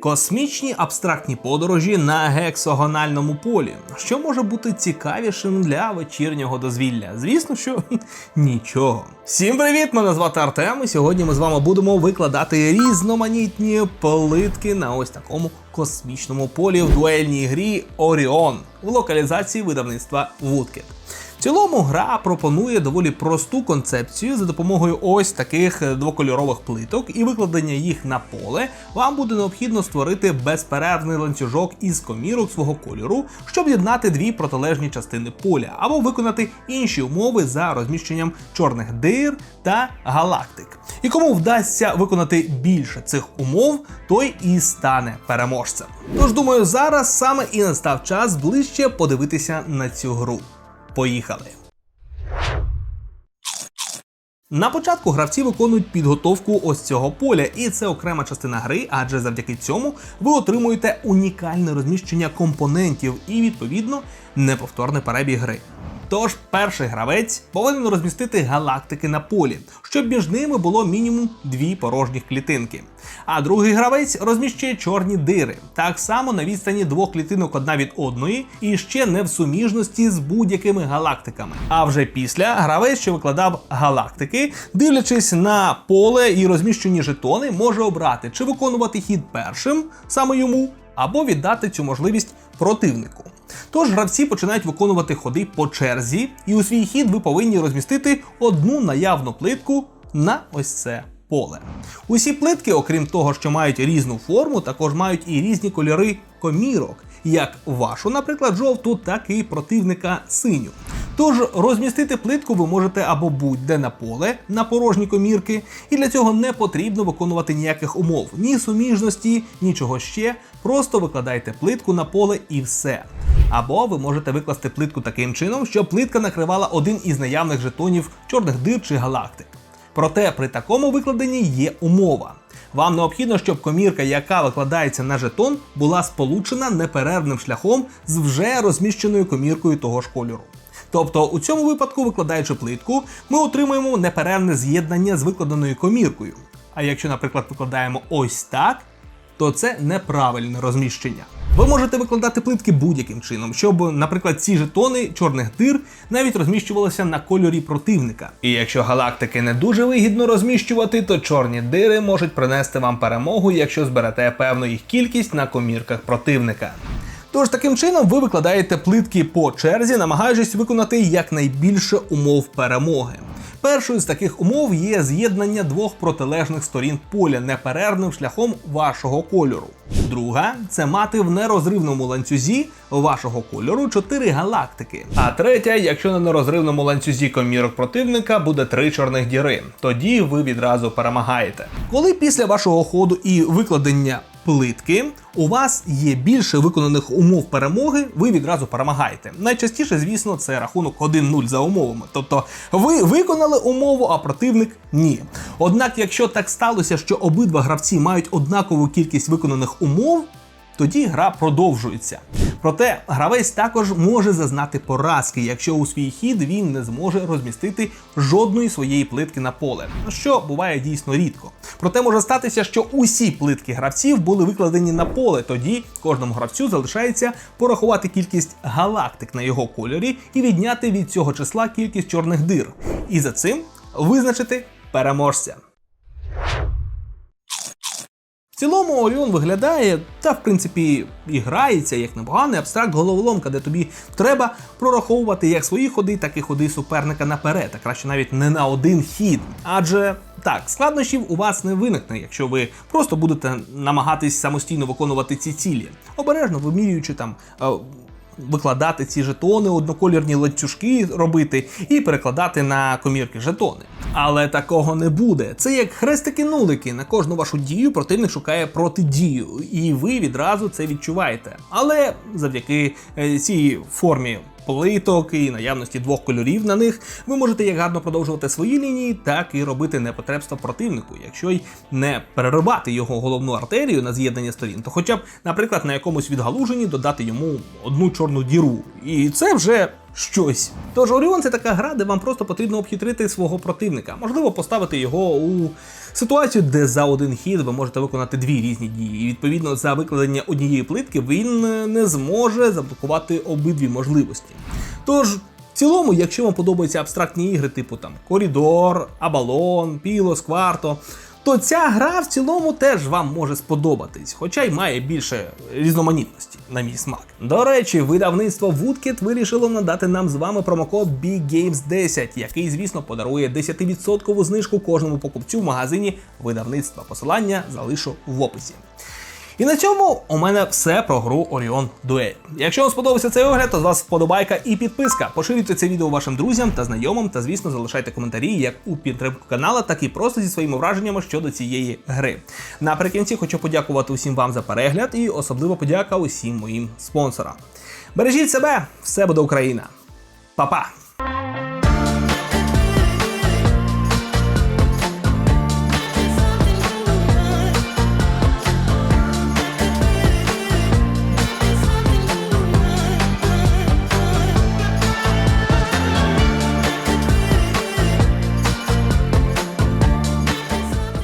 Космічні абстрактні подорожі на гексагональному полі. Що може бути цікавішим для вечірнього дозвілля? Звісно, що нічого. Всім привіт! Мене звати Артем. І сьогодні ми з вами будемо викладати різноманітні плитки на ось такому космічному полі в дуельній грі Оріон в локалізації видавництва Woodkit. Цілому гра пропонує доволі просту концепцію за допомогою ось таких двокольорових плиток і викладення їх на поле. Вам буде необхідно створити безперервний ланцюжок із комірок свого кольору, щоб єднати дві протилежні частини поля, або виконати інші умови за розміщенням чорних дир та галактик. І кому вдасться виконати більше цих умов, той і стане переможцем. Тож думаю, зараз саме і настав час ближче подивитися на цю гру. Поїхали. На початку гравці виконують підготовку ось цього поля, і це окрема частина гри, адже завдяки цьому ви отримуєте унікальне розміщення компонентів і, відповідно, неповторний перебіг гри. Тож перший гравець повинен розмістити галактики на полі, щоб між ними було мінімум дві порожніх клітинки. А другий гравець розміщує чорні дири, так само на відстані двох клітинок одна від одної, і ще не в суміжності з будь-якими галактиками. А вже після гравець, що викладав галактики, дивлячись на поле і розміщені жетони, може обрати, чи виконувати хід першим, саме йому, або віддати цю можливість противнику. Тож гравці починають виконувати ходи по черзі, і у свій хід ви повинні розмістити одну наявну плитку на ось це поле. Усі плитки, окрім того, що мають різну форму, також мають і різні кольори комірок, як вашу, наприклад, жовту, так і противника синю. Тож розмістити плитку ви можете або будь-де на поле на порожні комірки, і для цього не потрібно виконувати ніяких умов, ні суміжності, нічого ще. Просто викладайте плитку на поле і все. Або ви можете викласти плитку таким чином, щоб плитка накривала один із наявних жетонів чорних дир чи галактик. Проте при такому викладенні є умова. Вам необхідно, щоб комірка, яка викладається на жетон, була сполучена неперервним шляхом з вже розміщеною коміркою того ж кольору. Тобто у цьому випадку, викладаючи плитку, ми отримуємо неперервне з'єднання з викладеною коміркою. А якщо, наприклад, викладаємо ось так, то це неправильне розміщення. Ви можете викладати плитки будь-яким чином, щоб, наприклад, ці жетони чорних дир навіть розміщувалися на кольорі противника. І якщо галактики не дуже вигідно розміщувати, то чорні дири можуть принести вам перемогу, якщо зберете певну їх кількість на комірках противника. Тож таким чином ви викладаєте плитки по черзі, намагаючись виконати якнайбільше умов перемоги. Першою з таких умов є з'єднання двох протилежних сторін поля неперервним шляхом вашого кольору. Друга це мати в нерозривному ланцюзі вашого кольору чотири галактики. А третя, якщо на нерозривному ланцюзі комірок противника буде три чорних діри, тоді ви відразу перемагаєте. Коли після вашого ходу і викладення плитки, у вас є більше виконаних умов перемоги, ви відразу перемагаєте. Найчастіше, звісно, це рахунок 1-0 за умовами. Тобто ви виконали умову, а противник ні. Однак, якщо так сталося, що обидва гравці мають однакову кількість виконаних умов, тоді гра продовжується. Проте гравець також може зазнати поразки, якщо у свій хід він не зможе розмістити жодної своєї плитки на поле, що буває дійсно рідко. Проте може статися, що усі плитки гравців були викладені на поле. Тоді кожному гравцю залишається порахувати кількість галактик на його кольорі і відняти від цього числа кількість чорних дир. І за цим визначити переможця. Цілому Оріон виглядає, та в принципі і грається як непоганий абстракт головоломка, де тобі треба прораховувати як свої ходи, так і ходи суперника наперед, а краще навіть не на один хід. Адже так, складнощів у вас не виникне, якщо ви просто будете намагатись самостійно виконувати ці цілі, обережно вимірюючи там. Викладати ці жетони, одноколірні ланцюжки робити і перекладати на комірки жетони. Але такого не буде. Це як хрестики-нулики. На кожну вашу дію противник шукає протидію, і ви відразу це відчуваєте. Але завдяки е, цій формі плиток і наявності двох кольорів на них, ви можете як гарно продовжувати свої лінії, так і робити непотребство противнику, якщо й не перерубати його головну артерію на з'єднання сторін, то хоча б, наприклад, на якомусь відгалуженні додати йому одну чорну діру. І це вже. Щось. Тож Оріон це така гра, де вам просто потрібно обхитрити свого противника. Можливо, поставити його у Ситуацію, де за один хід ви можете виконати дві різні дії, і відповідно за викладення однієї плитки він е, не зможе заблокувати обидві можливості. Тож. В цілому, якщо вам подобаються абстрактні ігри, типу там Корідор, Абалон, Пілос, Кварто, то ця гра в цілому теж вам може сподобатись, хоча й має більше різноманітності, на мій смак. До речі, видавництво Woodkit вирішило надати нам з вами промокод BGames10, який, звісно, подарує 10% знижку кожному покупцю в магазині видавництва. Посилання залишу в описі. І на цьому у мене все про гру Orion Duel. Якщо вам сподобався цей огляд, то з вас вподобайка і підписка. Поширюйте це відео вашим друзям та знайомим, та звісно залишайте коментарі як у підтримку канала, так і просто зі своїми враженнями щодо цієї гри. Наприкінці хочу подякувати усім вам за перегляд і особливо подяка усім моїм спонсорам. Бережіть себе, все буде Україна. Па-па!